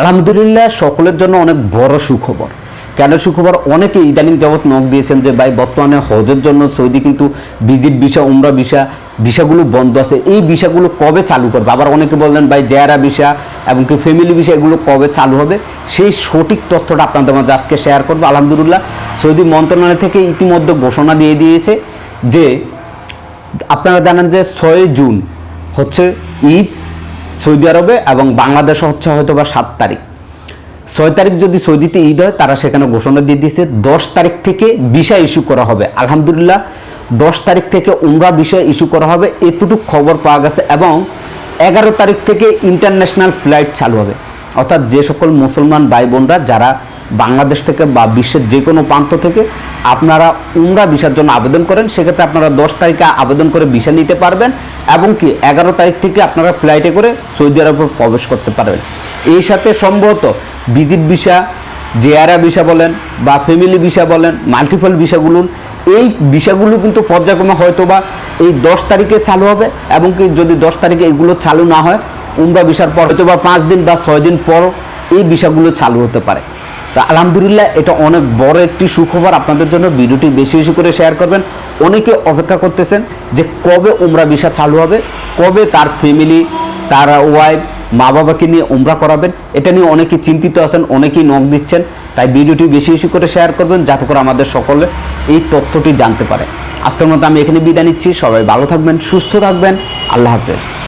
আলহামদুলিল্লাহ, সকলের জন্য অনেক বড় সুখবর। কেন সুখবর? অনেকে ইদানিং জগৎ নখ দিয়েছেন যে, ভাই, বর্তমানে হজের জন্য সৌদি কিন্তু ভিজিট ভিসা, উমরা ভিসা, ভিসাগুলো বন্ধ আছে। এই ভিসাগুলো কবে চালু করবে? আবার অনেকে বললেন, ভাই, জেয়ারা ভিসা এবং কি ফ্যামিলি ভিসা, এগুলো কবে চালু হবে? সেই সঠিক তথ্যটা আপনাদের মাঝে আজকে শেয়ার করব। আলহামদুলিল্লাহ, সৌদি মন্ত্রণালয় থেকে ইতিমধ্যে ঘোষণা দিয়ে দিয়েছে যে, আপনারা জানেন যে, ছয় জুন হচ্ছে ঈদ। সৌদি আরবে এবং বাংলাদেশ হচ্ছে হয়তো বা সাত তারিখ। ছয় তারিখ যদি সৌদিতে ঈদ হয়, তারা সেখানে ঘোষণা দিয়ে দিয়েছে, দশ তারিখ থেকে ভিসা ইস্যু করা হবে। আলহামদুলিল্লাহ, দশ তারিখ থেকে উমরা ভিসা ইস্যু করা হবে, এতটুকু খবর পাওয়া গেছে এবং এগারো তারিখ থেকে ইন্টারন্যাশনাল ফ্লাইট চালু হবে। অর্থাৎ যে সকল মুসলমান ভাই বোনরা যারা বাংলাদেশ থেকে বা বিশ্বের যে কোনো প্রান্ত থেকে আপনারা উমরা ভিসার জন্য আবেদন করেন, সেক্ষেত্রে আপনারা দশ তারিখে আবেদন করে ভিসা নিতে পারবেন এবং কি এগারো তারিখ থেকে আপনারা ফ্লাইটে করে সৌদি আরবে প্রবেশ করতে পারবেন। এই সাথে সম্ভবত ভিজিট ভিসা জেআরা ভিসা বলেন বা ফ্যামিলি ভিসা বলেন মাল্টিপল ভিসাগুলো এই ভিসাগুলো কিন্তু পর্যায়ক্রমে হয়তো বা এই দশ তারিখে চালু হবে এবং কি যদি দশ তারিখে এগুলো চালু না হয়, উমরা ভিসার পর হয়তো বা পাঁচ দিন বা ছয় দিন পর এই ভিসাগুলো চালু হতে পারে। তা আলহামদুলিল্লাহ, এটা অনেক বড় একটি সুখবর। আপনাদের জন্য ভিডিওটি বেশি বেশি করে শেয়ার করবেন। অনেকে অপেক্ষা করতেছেন যে কবে উমরা ভিসা চালু হবে, কবে তার ফ্যামিলি তার ওয়াইফ মা বাবাকে নিয়ে উমরা করাবেন, এটা নিয়ে অনেকে চিন্তিত আছেন, অনেকেই নখ দিচ্ছেন। তাই ভিডিওটি বেশি বেশি করে শেয়ার করবেন, যাতে করে আমাদের সকলে এই তথ্যটি জানতে পারে। আজকের মতো আমি এখানে বিদায় নিচ্ছি। সবাই ভালো থাকবেন, সুস্থ থাকবেন। আল্লাহ হাফেজ।